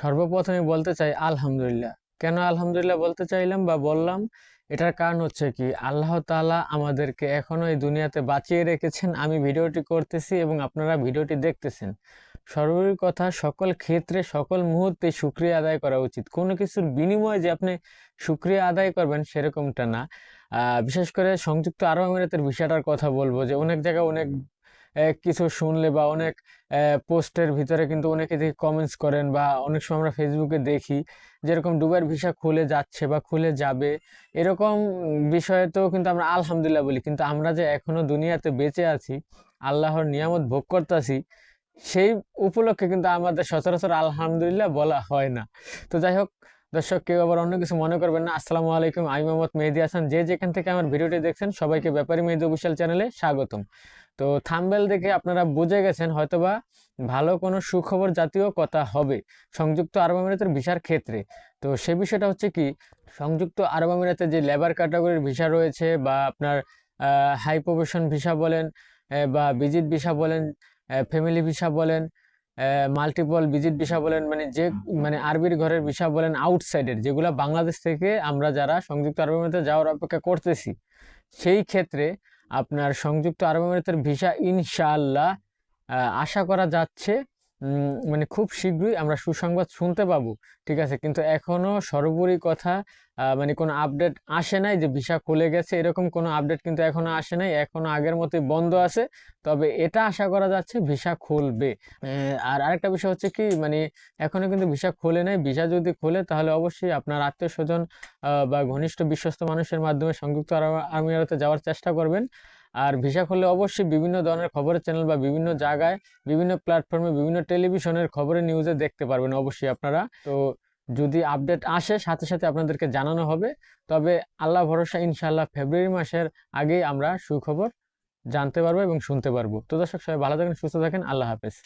সর্বপ্রথমে বলতে চাই আলহামদুলিল্লাহ। কেন আলহামদুলিল্লাহ বলতে চাইলাম বা বললাম? এটার কারণ হচ্ছে কি, আল্লাহ তাআলা আমাদেরকে এখনও এই দুনিয়াতে বাঁচিয়ে রেখেছেন। আমি ভিডিওটি করতেছি এবং আপনারা ভিডিওটি দেখতেছেন। সর্বোপরি কথা, সকল ক্ষেত্রে, সকল মুহূর্তে শুক্রিয়া আদায় করা উচিত। কোনো কিছুর বিনিময়ে যে আপনি শুক্রিয়া আদায় করবেন সেরকমটা না। বিশেষ করে সংযুক্ত আরব আমিরাতের ভিসাটার কথা বলব যে অনেক জায়গায় অনেক কিছু শুনলে বা অনেক পোস্টের ভিতরে কিন্তু অনেকে দেখি কমেন্টস করেন বা অনেক সময় আমরা ফেসবুকে দেখি, যেরকম দুবার ভিসা খুলে যাচ্ছে বা খুলে যাবে, এরকম বিষয়ে তো কিন্তু আমরা আলহামদুলিল্লাহ বলি। কিন্তু আমরা যে এখনও দুনিয়াতে বেঁচে আছি, আল্লাহর নিয়ামত ভোগ করতেছি, সেই উপলক্ষে কিন্তু আমাদের সচরাচর আলহামদুলিল্লাহ বলা হয় না। তো যাই হোক, দর্শক, কেউ আবার অন্য কিছু মনে করবেন না। আসসালামু আলাইকুম, আমি মোহাম্মদ মেহেদি হাসান। যে যেখান থেকে আমার ভিডিওটি দেখছেন, সবাইকে ব্যাপারী মেহেদি অফিসিয়াল চ্যানেলে স্বাগতম। তো থাম্বেল দেখে আপনারা বুঝে গেছেন হয়তোবা ভালো কোনো সুখবর জাতীয় কথা হবে সংযুক্ত আরব আমিরাতের ভিসার ক্ষেত্রে। তো সে বিষয়টা হচ্ছে কি, সংযুক্ত আরব আমিরাতে যে লেবার ক্যাটাগরির ভিসা রয়েছে বা আপনার হাই প্রফেশন ভিসা বলেন বা ভিজিট ভিসা বলেন ফ্যামিলি ভিসা বলেন মাল্টিপল ভিজিট ভিসা বলেন মানে যে মানে আরবির ঘরের ভিসা বলেন আউটসাইডের যেগুলো বাংলাদেশ থেকে আমরা যারা সংযুক্ত আরব আমিরাতে যাওয়ার অপেক্ষা করতেছি, সেই ক্ষেত্রে আপনার সংযুক্ত আরব আমিরাতের ভিসা ইনশাআল্লাহ আশা করা যাচ্ছে। মানে খুব শীঘ্রই আমরা সুসংবাদ শুনতে পাবো, ঠিক আছে? কিন্তু এখনও সর্বোপরি কথা মানে কোনো আপডেট আসে নাই যে ভিসা খুলে গেছে, এরকম কোনো আপডেট কিন্তু এখনও আসে নাই এখনও আগের মতোই বন্ধ আছে। তবে এটা আশা করা যাচ্ছে ভিসা খুলবে। আর আরেকটা বিষয় হচ্ছে কি মানে এখনও কিন্তু ভিসা খোলে নাই। ভিসা যদি খোলে, তাহলে অবশ্যই আপনার আত্মীয় স্বজন বা ঘনিষ্ঠ বিশ্বস্ত মানুষের মাধ্যমে সংযুক্ত আরব আমিরাতে যাওয়ার চেষ্টা করবেন। আর ভিসা খুললে অবশ্যই বিভিন্ন ধরনের খবরের চ্যানেল বা বিভিন্ন জায়গায়, বিভিন্ন প্ল্যাটফর্মে বিভিন্ন টেলিভিশনের খবরের নিউজে দেখতে পারবেন অবশ্যই আপনারা। তো যদি আপডেট আসে, সাথে সাথে আপনাদেরকে জানানো হবে। তবে আল্লাহ ভরসা ইনশাল্লাহ ফেব্রুয়ারি মাসের আগেই আমরা সুখবর জানতে পারব এবং শুনতে পারব। তো দর্শক, সবাই ভালো থাকেন, সুস্থ থাকেন। আল্লাহ হাফেজ।